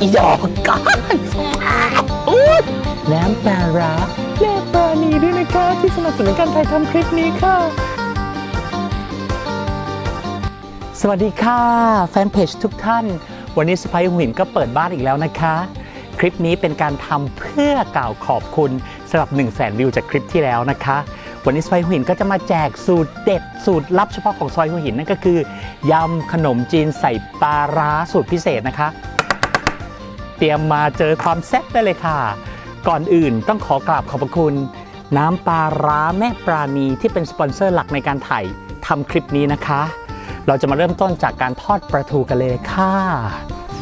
อีดอกกันอุ๊ยน้ำปลาร้าแม่ปลานีด้วยนะคะที่สนับสนุนการถ่ายทำคลิปนี้ค่ะ สวัสดีค่ะ แฟนเพจทุกท่าน วันนี้สไปหัวหินก็เปิดบ้านอีกแล้วนะคะ คลิปนี้เป็นการทำเพื่อกล่าวขอบคุณสำหรับ 1 0 0 0 0แสนวิวจากคลิปที่แล้วนะคะ วันนี้สไปหัวหินก็จะมาแจกสูตรเด็ดสูตรลับเฉพาะของซอยหัวหินนั่นก็คือยำขนมจีนใส่ปลาร้าสูตรพิเศษนะคะ เตรียมมาเจอความแซ่บได้เลยค่ะ ก่อนอื่นต้องขอกราบขอบพระคุณ น้ำปลาร้าแม่ปราณีที่เป็นสปอนเซอร์หลักในการถ่ายทำคลิปนี้นะคะ เราจะมาเริ่มต้นจากการทอดปลาทูกันเลยค่ะ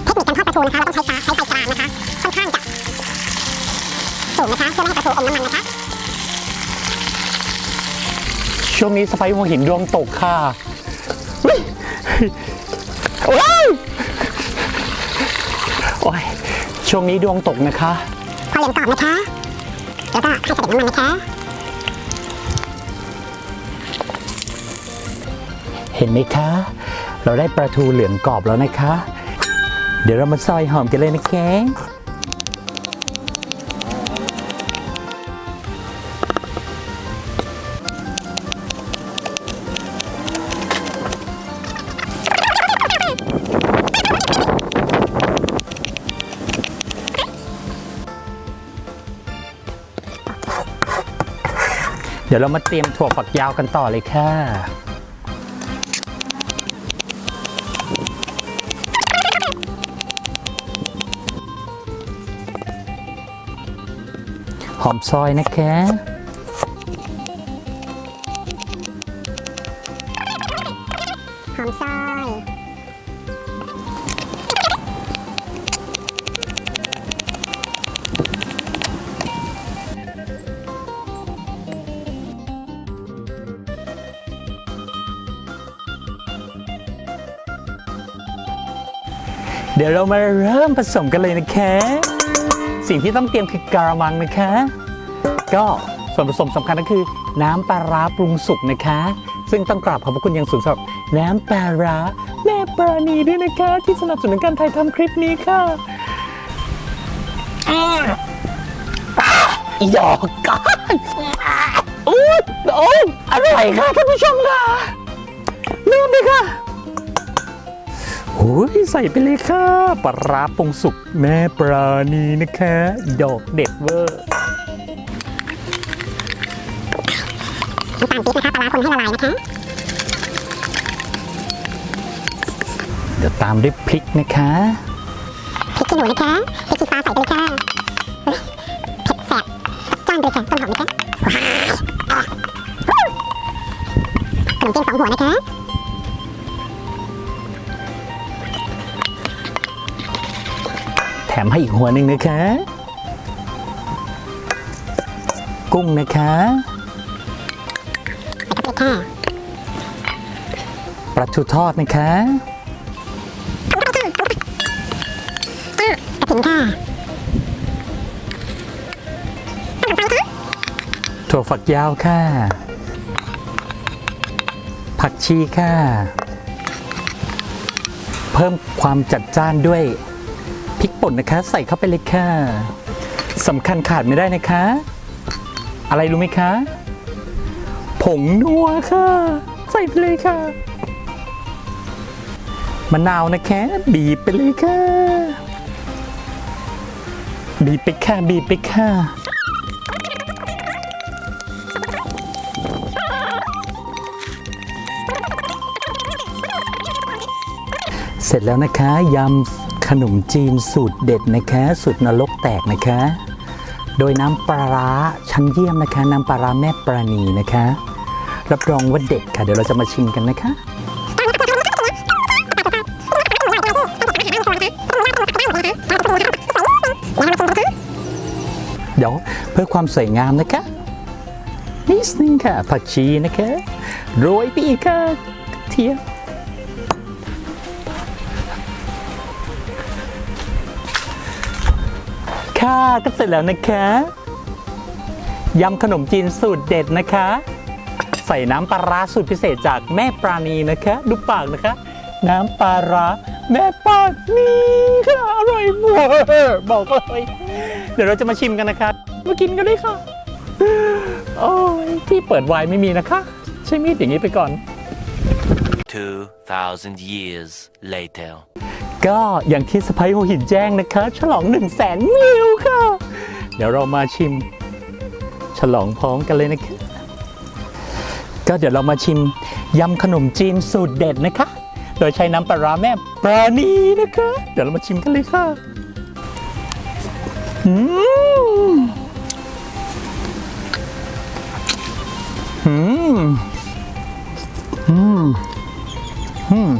เทคนิคการทอดปลาทูนะคะเราต้องใช้ฟ้าใช้ไฟกลางนะคะค่อนข้างจะสูงนะคะเพื่อไม่ให้ปลาทูอมน้ำมันนะคะ ช่วงนี้สไปซ์หัวหินดวงตกค่ะเฮ้ยโอ้ยโอ้ยช่วงนี้ดวงตกนะคะพอเหลืองกรอบนะคะ แล้วก็ให้เสด็จน้ำมันนะคะ เห็นไหมคะ เราได้ปลาทูเหลืองกรอบแล้วนะคะ เดี๋ยวเรามาซอยหอมกันเลยนะคะ เดี๋ยวเรามาเตรียมถั่วฝักยาวกันต่อเลยค่ะ หอมซอยนะคะ เดี๋ยวเรามาเริ่มผสมกันเลยนะคะ สิ่งที่ต้องเตรียมคือกระมังนะคะ ก็ส่วนผสมสำคัญก็คือ น้ำปลาร้าปรุงสุกนะคะ ซึ่งต้องกราบขอบพระคุณอย่างสูงสำหรับน้ำปลาร้าแม่ปราณีด้วยนะคะ ที่สนับสนุนการถ่ายทำคลิปนี้ค่ะอีดอกกันอู้โอ้ยอร่อยค่ะท่านผู้ชมค่ะเริ่มเลยค่ะ โอ้ยใส่ไปเลยค่ะปลาร้าปรุงสุกแม่ปราณีนะคะ ดอกเด็ดเวอร์น้ำตาลปี๊บนะคะปลาร้าคนให้ละลายนะคะ เดี๋ยวตามด้วยพริกนะคะพริกขี้หนูนะคะพริกชี้ฟ้าใส่ไปเลยค่ะเฮ้ยเผ็ดแสบจ้านไปเลยค่ะต้นหอมนะคะว้าวขนมจีนสองหัวนะคะ มให้อีกหัวหนึ่งนะคะ กุ้งนะคะใส่เข้าไปเลยค่ะปลาทูทอดนะคะกระถิ่นค่ะถั่วฝักยาวค่ะ ผักชีค่ะ เพิ่มความจัดจ้านด้วย พริกป่นนะคะ ใส่เข้าไปเลยค่ะสำคัญขาดไม่ได้นะคะ อะไรรู้ไหมคะ ผงนัวค่ะ ใส่ไปเลยค่ะมะนาวนะคะบีบไปเลยค่ะ บีบไปค่ะบีบไปค่ะเสร็จแล้วนะคะยำ ขนมจีนสูตรเด็ดนะคะสูตรนรกแตกนะคะ โดยน้ำปลาร้าชั้นเยี่ยมนะคะ น้ำปลาร้าแม่ปราณีนะคะ รับรองว่าเด็ดค่ะ เดี๋ยวเราจะมาชิมกันนะคะเดี๋ยวเพื่อความสวยงามนะคะนิดนึงค่ะผักชีนะคะโรยไปอีกค่ะกระเทียม ค่ะก็เสร็จแล้วนะคะยำขนมจีนสูตรเด็ดนะคะ ใส่น้ำปลาร้าสูตรพิเศษจากแม่ปราณีนะคะ ดูปากนะคะ น้ำปลาร้าแม่ปราณีค่ะเวอร์บอกเลยเดี๋ยวเราจะมาชิมกันนะคะมากินกันเลยค่ะโอ้ยที่เปิดไวน์ไม่มีนะคะ ใช้มีดอย่างนี้ไปก่อน 2,000 years later. ก็อย่างที่สไปหัวหินแจ้งนะคะ ฉลอง 1 0 0 0 0แสนวิวค่ะ เดี๋ยวเรามาชิม ฉลองพร้อมกันเลยนะคะก็เดี๋ยวเรามาชิมยำขนมจีนสูตรเด็ดนะคะ โดยใช้น้ำปลาร้าแม่ปราณีนะคะ เดี๋ยวเรามาชิมกันเลยค่ะอืมอืมอืม อืม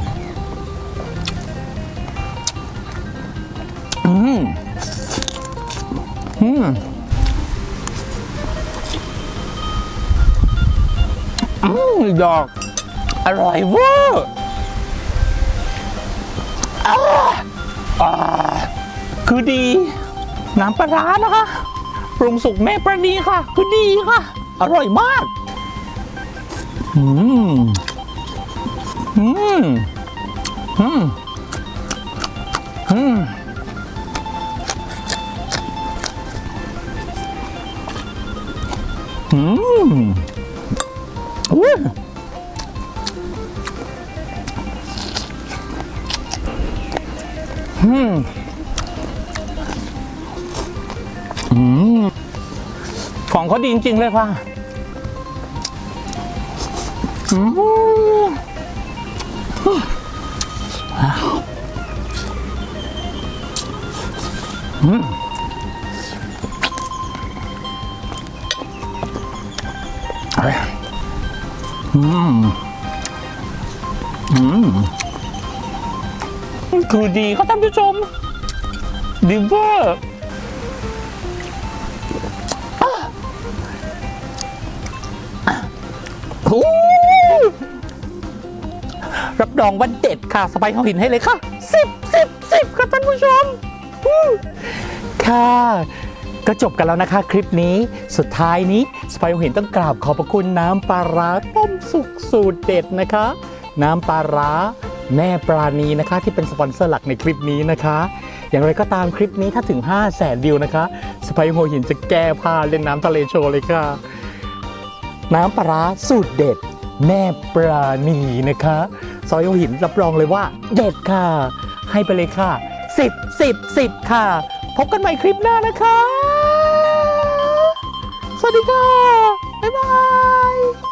อืมอืมอืมดอก อร่อยเวอร์คือดี น้ำปลาร้านะคะปรุงสุกแม่ประนีค่ะ คือดีค่ะ อร่อยมาก อืม อืมอืมอืมอืมอุ้ยอืมอืมของเขาดีจริง ๆ เลยค่ะอืม อืมอืมอืมคือดีเข รับรองว่าเด็ดค่ะสไปเขาหินให้เลยค่ะสิบสิบสิบค่ะท่านผู้ชม ค่ะก็จบกันแล้วนะคะคลิปนี้สุดท้ายนี้สไปร์เห็นต้องกราบขอบพระคุณน้ำปลาร้าต้มสุกสูตรเด็ดนะคะ น้ำปลาร้าแม่ปราณีนะคะ ที่เป็นสปอนเซอร์หลักในคลิปนี้นะคะ อย่างไรก็ตามคลิปนี้ถ้าถึง 5 0 0แสนวิวนะคะสไปร์หัวหินจะแก้ผ้าเล่นน้ำทะเลโชว์เลยค่ะ น้ำปลาร้าสูตรเด็ดแม่ปราณีนะคะ ซอยหัวหินรับรองเลยว่าเด็ดค่ะ ให้ไปเลยค่ะ10 10 10ค่ะ พบกันใหม่คลิปหน้านะคะ สวัสดีค่ะ บ๊ายบาย